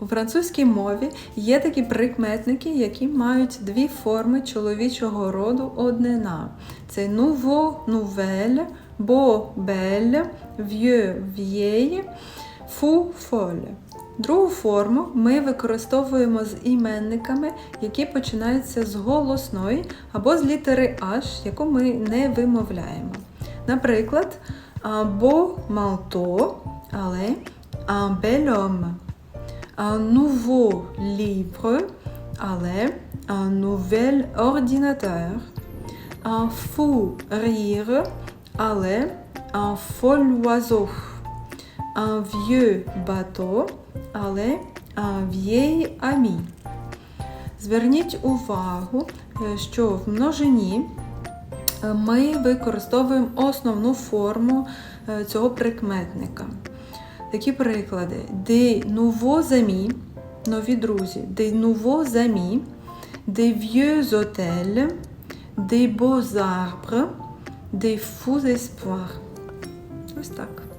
У французькій мові є такі прикметники, які мають дві форми чоловічого роду однина. Це nouveau, nouvelle, beau, belle, vieux, vieille, fou, folle. Другу форму ми використовуємо з іменниками, які починаються з голосної або з літери H, яку ми не вимовляємо. Наприклад, beau manteau, але un nouveau livre, але nouvel ordinateur, un fou rire, але un fol oiseau, un vieux bateau, але un vieil ami. Зверніть увагу, що в множині ми використовуємо основну форму е, цього прикметника. Такі приклади: des nouveaux amis, нові друзі, des nouveaux amis, des vieux hôtels, des beaux arbres, des fous espoirs. Ось так.